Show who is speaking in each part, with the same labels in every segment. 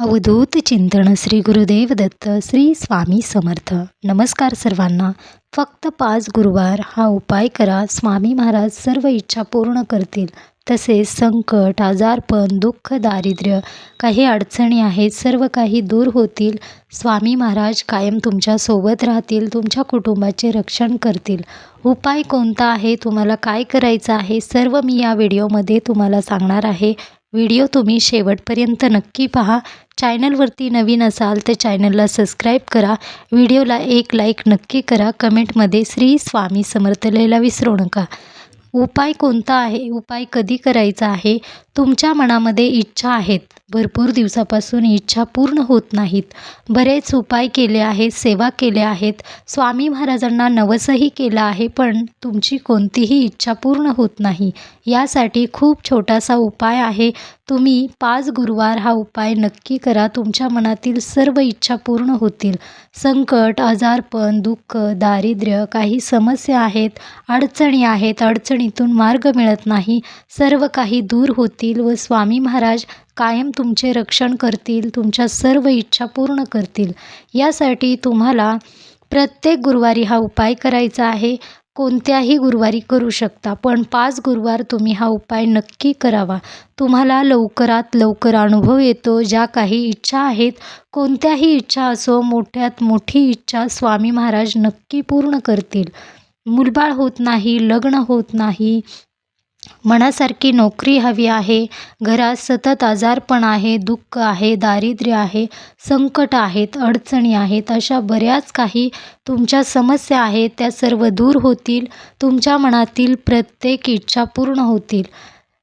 Speaker 1: अवधूत चिंतन श्री गुरुदेव दत्त श्री स्वामी समर्थ. नमस्कार सर्वांना. फक्त पाच गुरुवार हा उपाय करा. स्वामी महाराज सर्व इच्छा पूर्ण करतील. तसेच संकट आजारपण दुःख दारिद्र्य काही अडचणी आहेत सर्व काही दूर होतील. स्वामी महाराज कायम तुमच्यासोबत राहतील तुमच्या कुटुंबाचे रक्षण करतील. उपाय कोणता आहे? तुम्हाला काय करायचं आहे? सर्व मी या व्हिडिओमध्ये तुम्हाला सांगणार आहे. व्हिडिओ तुम्ही शेवटपर्यंत नक्की पहा. चॅनलवरती नवीन असाल तर चॅनलला सबस्क्राईब करा. व्हिडिओला एक लाईक नक्की करा. कमेंटमध्ये श्री स्वामी समर्थ लिहायला विसरू नका. उपाय कोणता आहे? उपाय कधी करायचा आहे? तुमच्या मनामध्ये इच्छा आहेत. भरपूर दिवसापासून इच्छा पूर्ण होत नाहीत. बरेच उपाय केले आहेत सेवा केल्या आहेत. स्वामी महाराजांना नवसही केलं आहे पण तुमची कोणतीही इच्छा पूर्ण होत नाही. यासाठी खूप छोटासा उपाय आहे. तुम्ही पाच गुरुवार हा उपाय नक्की करा. तुमच्या मनातील सर्व इच्छा पूर्ण होतील. संकट आजारपण दुःख दारिद्र्य काही समस्या आहेत अडचणी आहेत. अडचणीतून मार्ग मिळत नाही. सर्व काही दूर होतील. व स्वामी महाराज कायम तुमचे रक्षण करतील तुमच्या सर्व इच्छा पूर्ण करतील. यासाठी तुम्हाला प्रत्येक गुरुवारी हा उपाय करायचा आहे. कोणत्याही गुरुवारी करू शकता पण पाच गुरुवार तुम्ही हा उपाय नक्की करावा. तुम्हाला लवकरात लवकर अनुभव येतो. ज्या काही इच्छा आहेत कोणत्याही इच्छा असो मोठ्यात मोठी इच्छा स्वामी महाराज नक्की पूर्ण करतील. मुलबाळ होत नाही लग्न होत नाही मनासारखी नोकरी हवी आहे घरात सतत आजारपण आहे दुःख आहे दारिद्र्य आहे संकट आहेत अडचणी आहेत अशा बऱ्याच काही तुमच्या समस्या आहेत त्या सर्व दूर होतील तुमच्या मनातील प्रत्येक इच्छा पूर्ण होतील.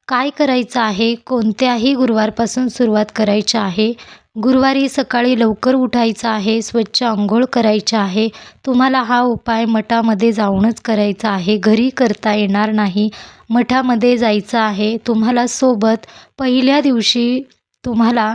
Speaker 1: काय करायचं आहे? कोणत्याही गुरुवारपासून सुरुवात करायची आहे. गुरुवारी सकाळी लवकर उठायचं आहे स्वच्छ आंघोळ करायची आहे. तुम्हाला हा उपाय मठामध्ये जाऊनच करायचा आहे. घरी करता येणार नाही. मठामध्ये जायचं आहे. तुम्हाला सोबत पहिल्या दिवशी तुम्हाला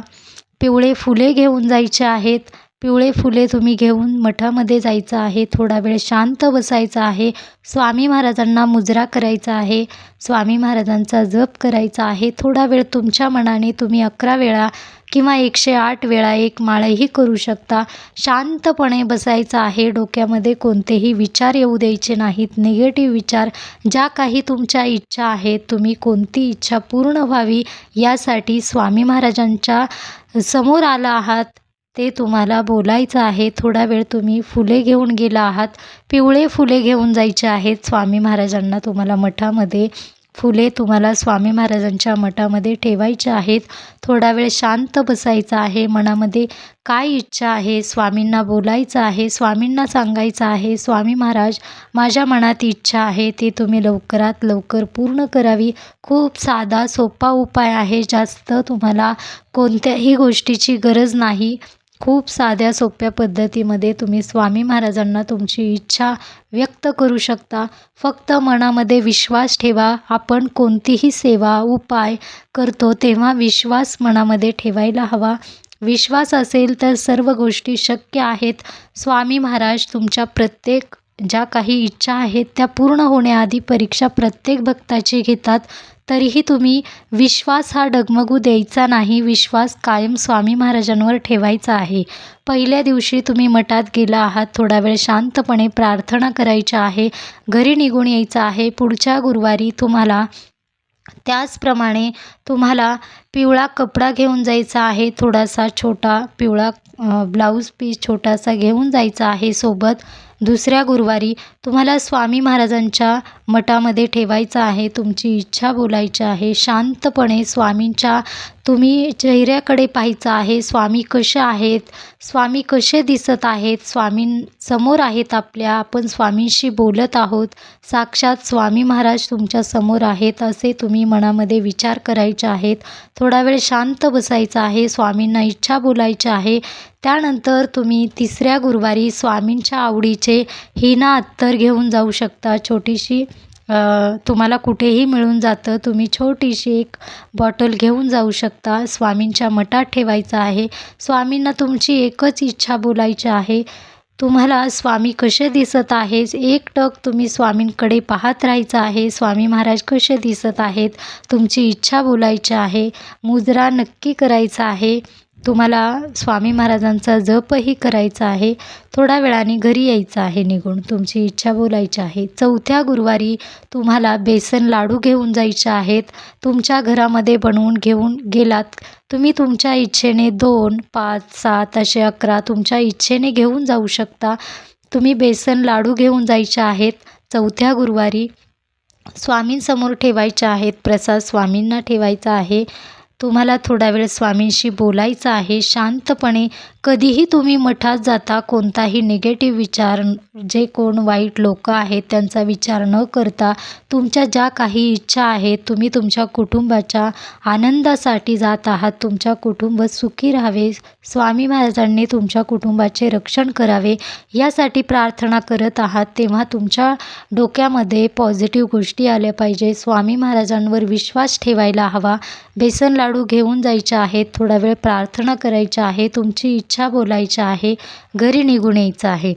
Speaker 1: पिवळे फुले घेऊन जायचे आहेत. पिवळे फुले तुम्ही घेऊन मठामध्ये जायचं आहे. थोडा वेळ शांत बसायचा आहे. स्वामी महाराजांना मुजरा करायचा आहे. स्वामी महाराजांचा जप करायचा आहे. थोडा वेळ तुमच्या मनाने तुम्ही अकरा वेळा किंवा एकशे आठ वेळा एक माळही करू शकता. शांतपणे बसायचं आहे. डोक्यामध्ये कोणतेही विचार येऊ द्यायचे नाहीत. निगेटिव्ह विचार ज्या काही तुमच्या इच्छा आहेत तुम्ही कोणती इच्छा पूर्ण व्हावी यासाठी स्वामी महाराजांच्या समोर आला आहात. ते तुम्हाला बोलायचं आहे. थोडा वेळ तुम्ही फुले घेऊन गेला आहात. पिवळे फुले घेऊन जायचे आहेत. स्वामी महाराजांना तुम्हाला मठामध्ये फुले तुम्हाला स्वामी महाराजांच्या मठामध्ये ठेवायचे आहेत. थोडा वेळ शांत बसायचं आहे. मनामध्ये काय इच्छा आहे? स्वामींना बोलायचं आहे. स्वामींना सांगायचं आहे. स्वामी महाराज माझ्या मनात इच्छा आहे. ती तुम्ही लवकरात लवकर पूर्ण करावी. खूप साधा सोपा उपाय आहे. जास्त तुम्हाला कोणत्याही गोष्टीची गरज नाही. खूप साध्या सोप्या पद्धतीमध्ये तुम्ही स्वामी महाराजांना तुमची इच्छा व्यक्त करू शकता. फक्त मनामध्ये विश्वास ठेवा. आपण कोणतीही सेवा उपाय करतो तेव्हा विश्वास मनामध्ये ठेवायला हवा. विश्वास असेल तर सर्व गोष्टी शक्य आहेत. स्वामी महाराज तुमच्या प्रत्येक ज्या काही इच्छा आहेत त्या पूर्ण होण्याआधी परीक्षा प्रत्येक भक्ताची घेतात. तरीही तुम्ही विश्वास हा डगमगू द्यायचा नाही. विश्वास कायम स्वामी महाराजांवर ठेवायचा आहे. पहिल्या दिवशी तुम्ही मठात गेला आहात. थोडा वेळ शांतपणे प्रार्थना करायच्या आहे. घरी निघून यायचं आहे. पुढच्या गुरुवारी तुम्हाला त्याचप्रमाणे तुम्हाला पिवळा कपडा घेऊन जायचा आहे. थोडासा छोटा पिवळा ब्लाऊज पीस छोटासा घेऊन जायचा आहे. सोबत दुसऱ्या गुरुवारी तुम्हाला स्वामी महाराजांच्या मठामध्ये ठेवायचं आहे तुमची इच्छा बोलायची आहे शांतपणे स्वामींच्या तुम्ही चेहऱ्याकडे पाहायचं आहे स्वामी कसे आहेत? स्वामी कसे दिसत आहेत? स्वामींसमोर आहेत आपल्या आपण स्वामींशी बोलत आहोत. साक्षात स्वामी महाराज तुमच्यासमोर आहेत असे तुम्ही मनामध्ये विचार करायचे आहेत. थोडा वेळ शांत बसायचा आहे स्वामींना इच्छा बोलायची आहे. त्यानंतर तुम्ही तिसऱ्या गुरुवारी स्वामींच्या आवडीचे हिना अत्तर घेऊन जाऊ शकता. छोटीशी तुम्हाला कुठेही मिळून जातं. तुम्ही छोटीशी एक बॉटल घेऊन जाऊ शकता. स्वामींच्या मठात ठेवायचं आहे. स्वामींना तुमची एकच इच्छा बोलायची आहे. तुम्हाला स्वामी कसे दिसत आहे एक टक तुम्ही स्वामींकडे पाहत राहायचं आहे. स्वामी महाराज कसे दिसत आहेत? तुमची इच्छा बोलायची आहे. मुजरा नक्की करायचा आहे. तुम्हाला स्वामी महाराजांचा जपही करायचा आहे. थोड्या वेळाने घरी यायचं आहे निघून. तुमची इच्छा बोलायची आहे. चौथ्या गुरुवारी तुम्हाला बेसन लाडू घेऊन जायचे आहेत. तुमच्या घरामध्ये बनवून घेऊन गेलात. तुम्ही तुमच्या इच्छेने दोन पाच सात असे अकरा तुमच्या इच्छेने घेऊन जाऊ शकता. तुम्ही बेसन लाडू घेऊन जायचे आहेत. चौथ्या गुरुवारी स्वामींसमोर ठेवायचे आहेत. प्रसाद स्वामींना ठेवायचा आहे. तुम्हाला थोडा वेळ स्वामींशी बोलायचं आहे शांतपणे कधीही तुम्ही मठात जाता कोणताही निगेटिव्ह विचार जे कोण वाईट लोक आहेत त्यांचा विचार न करता तुमच्या ज्या काही इच्छा आहेत तुम्ही तुमच्या कुटुंबाच्या आनंदासाठी जात आहात तुमच्या कुटुंब सुखी राहावे स्वामी महाराजांनी तुमच्या कुटुंबाचे रक्षण करावे यासाठी प्रार्थना करत आहात तेव्हा तुमच्या डोक्यामध्ये पॉझिटिव्ह गोष्टी आल्या पाहिजे. स्वामी महाराजांवर विश्वास ठेवायला हवा. बेसन लाडू घेऊन जायचे आहेत थोडा वेळ प्रार्थना करायची आहे. तुमची इच्छा बोलायच्या आहे घरी निघून यायचं आहे.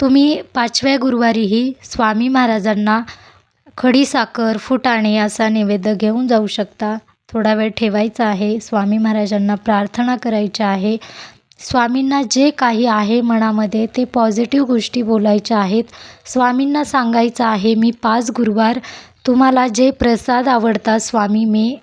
Speaker 1: तुम्ही पाचव्या गुरुवारीही स्वामी महाराजांना खडीसाखर फुटाणे असा नैवेद्य घेऊन जाऊ शकता. थोडा वेळ ठेवायचा आहे. स्वामी महाराजांना प्रार्थना करायची आहे. स्वामींना जे काही आहे मनामध्ये ते पॉझिटिव्ह गोष्टी बोलायच्या आहेत. स्वामींना सांगायचं आहे मी पाच गुरुवार तुम्हाला जे प्रसाद आवडतात स्वामी मी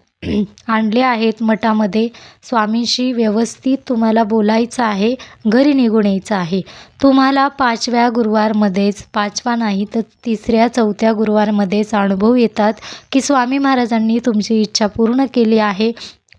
Speaker 1: आणले आहेत मठामध्ये. स्वामींशी व्यवस्थित तुम्हाला बोलायचं आहे घरी निघून यायचं आहे. तुम्हाला पाचव्या गुरुवारमध्येच पाचवा नाही तर तिसऱ्या चौथ्या गुरुवारमध्येच अनुभव येतात की स्वामी महाराजांनी तुमची इच्छा पूर्ण केली आहे.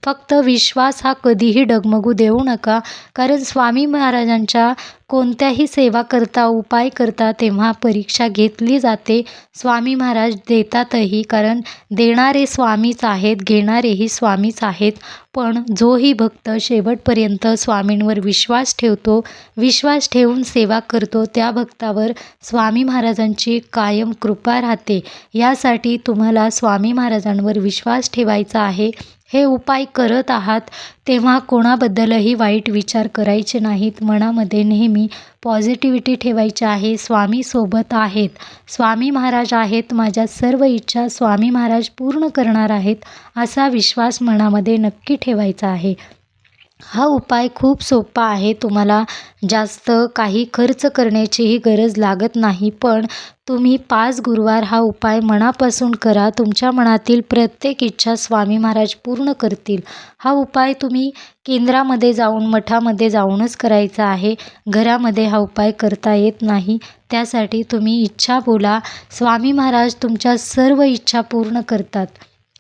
Speaker 1: फक्त विश्वास हा कधीही डगमगू देऊ नका कारण स्वामी महाराजांच्या कोणत्याही सेवा करता उपाय करता तेव्हा परीक्षा घेतली जाते. स्वामी महाराज देतातही कारण देणारे स्वामीच आहेत घेणारेही स्वामीच आहेत. पण जोही भक्त शेवटपर्यंत स्वामींवर विश्वास ठेवतो विश्वास ठेवून सेवा करतो त्या भक्तावर स्वामी महाराजांची कायम कृपा राहते. यासाठी तुम्हाला स्वामी महाराजांवर विश्वास ठेवायचा आहे. हे उपाय करत आहात तेव्हा कोणाबद्दलही वाईट विचार करायचे नाहीत. मनामध्ये नेहमी पॉझिटिव्हिटी ठेवायची आहे स्वामीसोबत आहेत. स्वामी महाराज आहेत माझ्या सर्व इच्छा स्वामी महाराज पूर्ण करणार आहेत असा विश्वास मनामध्ये नक्की ठेवायचा आहे. हा उपाय खूप सोपा आहे. तुम्हाला जास्त काही खर्च करण्याचीही गरज लागत नाही. पण तुम्ही पाच गुरुवार हा उपाय मनापासून करा. तुमच्या मनातील प्रत्येक इच्छा स्वामी महाराज पूर्ण करतील. हा उपाय तुम्ही केंद्रामध्ये जाऊन मठामध्ये जाऊनच करायचा आहे. घरामध्ये हा उपाय करता येत नाही. त्यासाठी तुम्ही इच्छा बोला. स्वामी महाराज तुमच्या सर्व इच्छा पूर्ण करतात.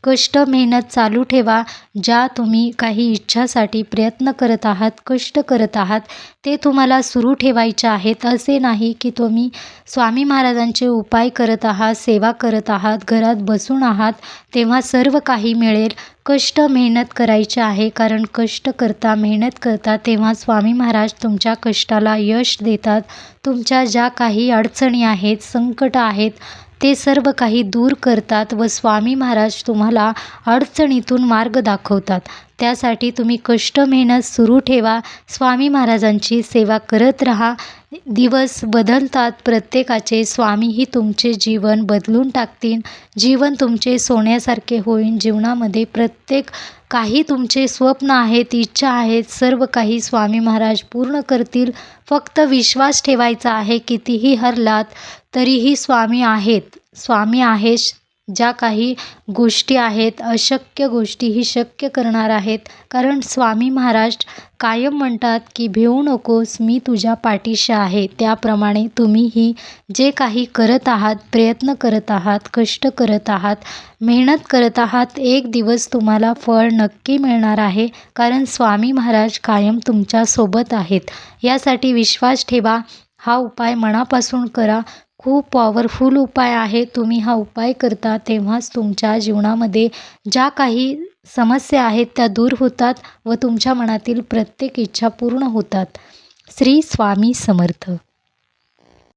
Speaker 1: कष्ट मेहनत चालू ठेवा. ज्या तुम्ही काही इच्छासाठी प्रयत्न करत आहात कष्ट करत आहात ते तुम्हाला सुरू ठेवायचे आहेत. असे नाही की तुम्ही स्वामी महाराजांचे उपाय करत आहात सेवा करत आहात घरात बसून आहात तेव्हा सर्व काही मिळेल. कष्ट मेहनत करायचे आहे कारण कष्ट करता मेहनत करता तेव्हा स्वामी महाराज तुमच्या कष्टाला यश देतात. तुमच्या ज्या काही अडचणी आहेत संकट आहेत ते सर्व काही दूर करतात व स्वामी महाराज तुम्हाला अडचणीतून मार्ग दाखवतात. त्यासाठी तुम्ही कष्ट मेहनत सुरू ठेवा. स्वामी महाराजांची सेवा करत राहा. दिवस बदलतात प्रत्येकाचे. स्वामीही तुमचे जीवन बदलून टाकतील. जीवन तुमचे सोन्यासारखे होईल. जीवनामध्ये प्रत्येक काही तुमचे स्वप्न आहेत इच्छा आहेत सर्व काही स्वामी महाराज पूर्ण करतील. फक्त विश्वास ठेवायचा आहे कितीही हरलात तरीही स्वामी आहेत. स्वामी आहेश ज्या काही गोष्टी आहेत अशक्य गोष्टीही शक्य करणार आहेत. कारण स्वामी महाराज कायम म्हणतात की भिवू नकोस मी तुझ्या पाठीशी आहे. त्याप्रमाणे तुम्हीही जे काही करत आहात प्रयत्न करत आहात कष्ट करत आहात मेहनत करत आहात एक दिवस तुम्हाला फळ नक्की मिळणार आहे. कारण स्वामी महाराज कायम तुमच्यासोबत आहेत. यासाठी विश्वास ठेवा. हा उपाय मनापासून करा. खूप पॉवरफुल उपाय आहे. तुम्ही हा उपाय करता तेव्हाच तुमच्या जीवनामध्ये ज्या काही समस्या आहेत त्या दूर होतात व तुमच्या मनातील प्रत्येक इच्छा पूर्ण होतात. श्री स्वामी समर्थ.